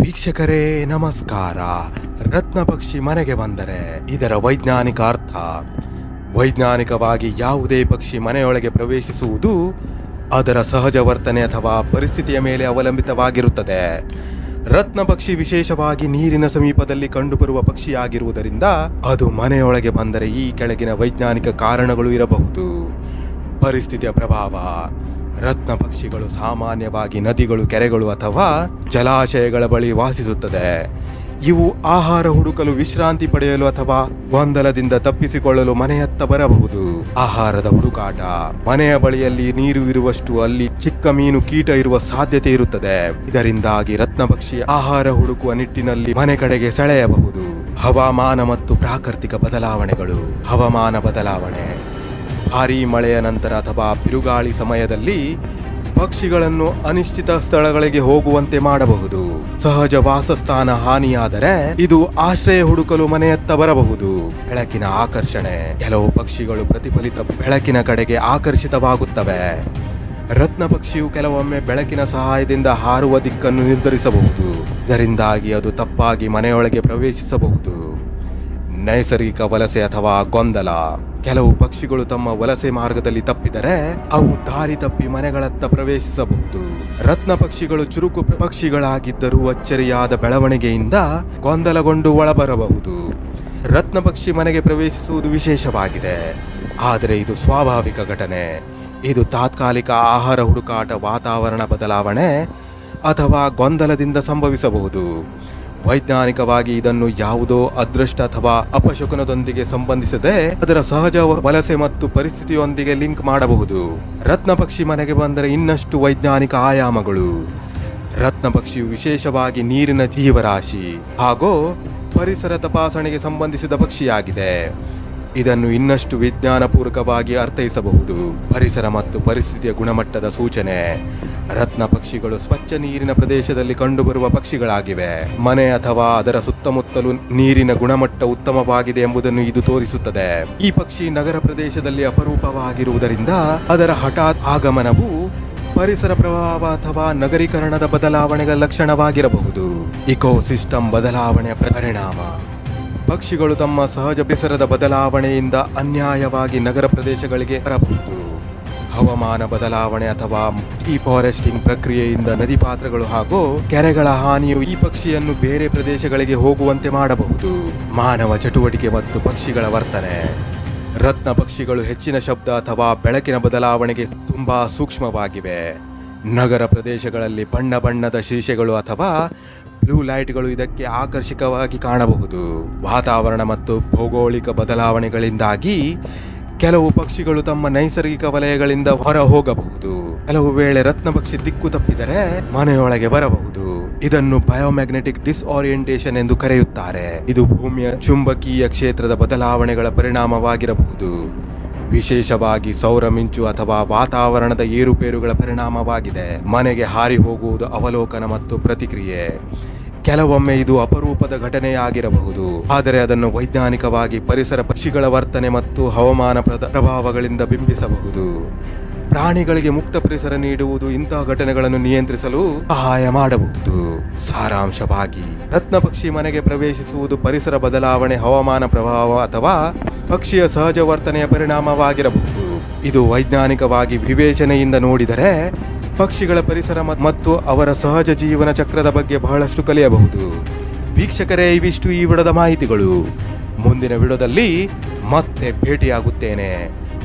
ವೀಕ್ಷಕರೇ, ನಮಸ್ಕಾರ. ರತ್ನ ಪಕ್ಷಿ ಮನೆಗೆ ಬಂದರೆ ಇದರ ವೈಜ್ಞಾನಿಕ ಅರ್ಥ. ವೈಜ್ಞಾನಿಕವಾಗಿ ಯಾವುದೇ ಪಕ್ಷಿ ಮನೆಯೊಳಗೆ ಪ್ರವೇಶಿಸುವುದು ಅದರ ಸಹಜ ವರ್ತನೆ ಅಥವಾ ಪರಿಸ್ಥಿತಿಯ ಮೇಲೆ ಅವಲಂಬಿತವಾಗಿರುತ್ತದೆ. ರತ್ನ ಪಕ್ಷಿ ವಿಶೇಷವಾಗಿ ನೀರಿನ ಸಮೀಪದಲ್ಲಿ ಕಂಡುಬರುವ ಪಕ್ಷಿಯಾಗಿರುವುದರಿಂದ ಅದು ಮನೆಯೊಳಗೆ ಬಂದರೆ ಈ ಕೆಳಗಿನ ವೈಜ್ಞಾನಿಕ ಕಾರಣಗಳು ಇರಬಹುದು. ಪರಿಸ್ಥಿತಿಯ ಪ್ರಭಾವ. ರತ್ನ ಪಕ್ಷಿಗಳು ಸಾಮಾನ್ಯವಾಗಿ ನದಿಗಳು, ಕೆರೆಗಳು ಅಥವಾ ಜಲಾಶಯಗಳ ಬಳಿ ವಾಸಿಸುತ್ತದೆ. ಇವು ಆಹಾರ ಹುಡುಕಲು ವಿಶ್ರಾಂತಿ ಪಡೆಯಲು ಅಥವಾ ಗೊಂದಲದಿಂದ ತಪ್ಪಿಸಿಕೊಳ್ಳಲು ಮನೆಯತ್ತ ಬರಬಹುದು. ಆಹಾರದ ಹುಡುಕಾಟ. ಮನೆಯ ಬಳಿಯಲ್ಲಿ ನೀರು ಇರುವಷ್ಟು ಅಲ್ಲಿ ಚಿಕ್ಕ ಮೀನು ಕೀಟ ಇರುವ ಸಾಧ್ಯತೆ ಇರುತ್ತದೆ. ಇದರಿಂದಾಗಿ ರತ್ನ ಪಕ್ಷಿ ಆಹಾರ ಹುಡುಕುವ ನಿಟ್ಟಿನಲ್ಲಿ ಮನೆ ಕಡೆಗೆ ಸೆಳೆಯಬಹುದು. ಹವಾಮಾನ ಮತ್ತು ಪ್ರಾಕೃತಿಕ ಬದಲಾವಣೆಗಳು. ಹವಾಮಾನ ಬದಲಾವಣೆ. ಭಾರೀ ಮಳೆಯ ನಂತರ ಅಥವಾ ಬಿರುಗಾಳಿ ಸಮಯದಲ್ಲಿ ಪಕ್ಷಿಗಳನ್ನು ಅನಿಶ್ಚಿತ ಸ್ಥಳಗಳಿಗೆ ಹೋಗುವಂತೆ ಮಾಡಬಹುದು. ಸಹಜ ವಾಸಸ್ಥಾನ ಹಾನಿಯಾದರೆ ಇದು ಆಶ್ರಯ ಹುಡುಕಲು ಮನೆಯತ್ತ ಬರಬಹುದು. ಬೆಳಕಿನ ಆಕರ್ಷಣೆ. ಕೆಲವು ಪಕ್ಷಿಗಳು ಪ್ರತಿಫಲಿತ ಬೆಳಕಿನ ಕಡೆಗೆ ಆಕರ್ಷಿತವಾಗುತ್ತವೆ. ರತ್ನ ಪಕ್ಷಿಯು ಕೆಲವೊಮ್ಮೆ ಬೆಳಕಿನ ಸಹಾಯದಿಂದ ಹಾರುವ ದಿಕ್ಕನ್ನು ನಿರ್ಧರಿಸಬಹುದು. ಇದರಿಂದಾಗಿ ಅದು ತಪ್ಪಾಗಿ ಮನೆಯೊಳಗೆ ಪ್ರವೇಶಿಸಬಹುದು. ನೈಸರ್ಗಿಕ ವಲಸೆ ಅಥವಾ ಗೊಂದಲ. ಕೆಲವು ಪಕ್ಷಿಗಳು ತಮ್ಮ ವಲಸೆ ಮಾರ್ಗದಲ್ಲಿ ತಪ್ಪಿದರೆ ಅವು ದಾರಿ ತಪ್ಪಿ ಮನೆಗಳತ್ತ ಪ್ರವೇಶಿಸಬಹುದು. ರತ್ನ ಪಕ್ಷಿಗಳು ಚುರುಕು ಪಕ್ಷಿಗಳಾಗಿದ್ದರೂ ಅಚ್ಚರಿಯಾದ ಬೆಳವಣಿಗೆಯಿಂದ ಗೊಂದಲಗೊಂಡು ಒಳಬರಬಹುದು. ರತ್ನ ಪಕ್ಷಿ ಮನೆಗೆ ಪ್ರವೇಶಿಸುವುದು ವಿಶೇಷವಾಗಿದೆ. ಆದರೆ ಇದು ಸ್ವಾಭಾವಿಕ ಘಟನೆ. ಇದು ತಾತ್ಕಾಲಿಕ ಆಹಾರ ಹುಡುಕಾಟ ವಾತಾವರಣ ಬದಲಾವಣೆ ಅಥವಾ ಗೊಂದಲದಿಂದ ಸಂಭವಿಸಬಹುದು. ವೈಜ್ಞಾನಿಕವಾಗಿ ಇದನ್ನು ಯಾವುದೋ ಅದೃಷ್ಟ ಅಥವಾ ಅಪಶಕುನದೊಂದಿಗೆ ಸಂಬಂಧಿಸದೆ ಅದರ ಸಹಜ ವಲಸೆ ಮತ್ತು ಪರಿಸ್ಥಿತಿಯೊಂದಿಗೆ ಲಿಂಕ್ ಮಾಡಬಹುದು. ರತ್ನ ಪಕ್ಷಿ ಮನೆಗೆ ಬಂದರೆ ಇನ್ನಷ್ಟು ವೈಜ್ಞಾನಿಕ ಆಯಾಮಗಳು. ರತ್ನ ಪಕ್ಷಿಯು ವಿಶೇಷವಾಗಿ ನೀರಿನ ಜೀವರಾಶಿ. ಹಾಗೂ ಪರಿಸರ ತಪಾಸಣೆಗೆ ಸಂಬಂಧಿಸಿದ ಪಕ್ಷಿಯಾಗಿದೆ. ಇದನ್ನು ಇನ್ನಷ್ಟು ವಿಜ್ಞಾನಪೂರ್ವಕವಾಗಿ ಅರ್ಥೈಸಬಹುದು. ಪರಿಸರ ಮತ್ತು ಪರಿಸ್ಥಿತಿಯ ಗುಣಮಟ್ಟದ ಸೂಚನೆ. ರತ್ನ ಪಕ್ಷಿಗಳು ಸ್ವಚ್ಛ ನೀರಿನ ಪ್ರದೇಶದಲ್ಲಿ ಕಂಡುಬರುವ ಪಕ್ಷಿಗಳಾಗಿವೆ. ಮನೆ ಅಥವಾ ಅದರ ಸುತ್ತಮುತ್ತಲು ನೀರಿನ ಗುಣಮಟ್ಟ ಉತ್ತಮವಾಗಿದೆ ಎಂಬುದನ್ನು ಇದು ತೋರಿಸುತ್ತದೆ. ಈ ಪಕ್ಷಿ ನಗರ ಪ್ರದೇಶದಲ್ಲಿ ಅಪರೂಪವಾಗಿರುವುದರಿಂದ ಅದರ ಹಠಾತ್ ಆಗಮನವು ಪರಿಸರ ಪ್ರಭಾವ ಅಥವಾ ನಗರೀಕರಣದ ಬದಲಾವಣೆಗಳ ಲಕ್ಷಣವಾಗಿರಬಹುದು. ಇಕೋಸಿಸ್ಟಮ್ ಬದಲಾವಣೆಯ ಪರಿಣಾಮ. ಪಕ್ಷಿಗಳು ತಮ್ಮ ಸಹಜ ಬೆಸರದ ಬದಲಾವಣೆಯಿಂದ ಅನ್ಯಾಯವಾಗಿ ನಗರ ಪ್ರದೇಶಗಳಿಗೆ ಬರಬಹುದು ಹವಾಮಾನ ಬದಲಾವಣೆ ಅಥವಾ ಡಿಫಾರೆಸ್ಟಿಂಗ್ ಪ್ರಕ್ರಿಯೆಯಿಂದ ನದಿ ಪಾತ್ರಗಳು ಹಾಗೂ ಕೆರೆಗಳ ಹಾನಿಯು ಈ ಪಕ್ಷಿಯನ್ನು ಬೇರೆ ಪ್ರದೇಶಗಳಿಗೆ ಹೋಗುವಂತೆ ಮಾಡಬಹುದು. ಮಾನವ ಚಟುವಟಿಕೆ ಮತ್ತು ಪಕ್ಷಿಗಳ ವರ್ತನೆ. ರತ್ನ ಪಕ್ಷಿಗಳು ಹೆಚ್ಚಿನ ಶಬ್ದ ಅಥವಾ ಬೆಳಕಿನ ಬದಲಾವಣೆಗೆ ತುಂಬಾ ಸೂಕ್ಷ್ಮವಾಗಿವೆ. ನಗರ ಪ್ರದೇಶಗಳಲ್ಲಿ ಬಣ್ಣ ಬಣ್ಣದ ಶೀಶೆಗಳು ಅಥವಾ ಬ್ಲೂ ಲೈಟ್ಗಳು ಇದಕ್ಕೆ ಆಕರ್ಷಕವಾಗಿ ಕಾಣಬಹುದು. ವಾತಾವರಣ ಮತ್ತು ಭೌಗೋಳಿಕ ಬದಲಾವಣೆಗಳಿಂದಾಗಿ ಕೆಲವು ಪಕ್ಷಿಗಳು ತಮ್ಮ ನೈಸರ್ಗಿಕ ವಲಯಗಳಿಂದ ಹೊರ ಹೋಗಬಹುದು ಕೆಲವು ವೇಳೆ ರತ್ನ ಪಕ್ಷಿ ದಿಕ್ಕು ತಪ್ಪಿದರೆ ಮನೆಯೊಳಗೆ ಬರಬಹುದು. ಇದನ್ನು ಬಯೋಮ್ಯಾಗ್ನೆಟಿಕ್ ಡಿಸ್ಆರಿಯಂಟೇಷನ್ ಎಂದು ಕರೆಯುತ್ತಾರೆ. ಇದು ಭೂಮಿಯ ಚುಂಬಕೀಯ ಕ್ಷೇತ್ರದ ಬದಲಾವಣೆಗಳ ಪರಿಣಾಮವಾಗಿರಬಹುದು. ವಿಶೇಷವಾಗಿ ಸೌರ ಮಿಂಚು ಅಥವಾ ವಾತಾವರಣದ ಏರುಪೇರುಗಳ ಪರಿಣಾಮವಾಗಿದೆ. ಮನೆಗೆ ಹಾರಿ ಹೋಗುವುದು ಅವಲೋಕನ ಮತ್ತು ಪ್ರತಿಕ್ರಿಯೆ. ಕೆಲವೊಮ್ಮೆ ಇದು ಅಪರೂಪದ ಘಟನೆಯಾಗಿರಬಹುದು. ಆದರೆ ಅದನ್ನು ವೈಜ್ಞಾನಿಕವಾಗಿ ಪರಿಸರ ಪಕ್ಷಿಗಳ ವರ್ತನೆ ಮತ್ತು ಹವಾಮಾನ ಪ್ರಭಾವಗಳಿಂದ ಬಿಂಬಿಸಬಹುದು. ಪ್ರಾಣಿಗಳಿಗೆ ಮುಕ್ತ ಪರಿಸರ ನೀಡುವುದು ಇಂತಹ ಘಟನೆಗಳನ್ನು ನಿಯಂತ್ರಿಸಲು ಸಹಾಯ ಮಾಡಬಹುದು. ಸಾರಾಂಶವಾಗಿ ರತ್ನ ಪಕ್ಷಿ ಮನೆಗೆ ಪ್ರವೇಶಿಸುವುದು ಪರಿಸರ ಬದಲಾವಣೆ, ಹವಾಮಾನ ಪ್ರಭಾವ ಅಥವಾ ಪಕ್ಷಿಯ ಸಹಜ ವರ್ತನೆಯ ಪರಿಣಾಮವಾಗಿರಬಹುದು. ಇದು ವೈಜ್ಞಾನಿಕವಾಗಿ ವಿವೇಚನೆಯಿಂದ ನೋಡಿದರೆ ಪಕ್ಷಿಗಳ ಪರಿಸರ ಮತ್ತು ಅವರ ಸಹಜ ಜೀವನ ಚಕ್ರದ ಬಗ್ಗೆ ಬಹಳಷ್ಟು ಕಲಿಯಬಹುದು. ವೀಕ್ಷಕರೇ, ಇವಿಷ್ಟು ಈ ವಿಡದ ಮಾಹಿತಿಗಳು. ಮುಂದಿನ ವಿಡದಲ್ಲಿ ಮತ್ತೆ ಭೇಟಿಯಾಗುತ್ತೇನೆ.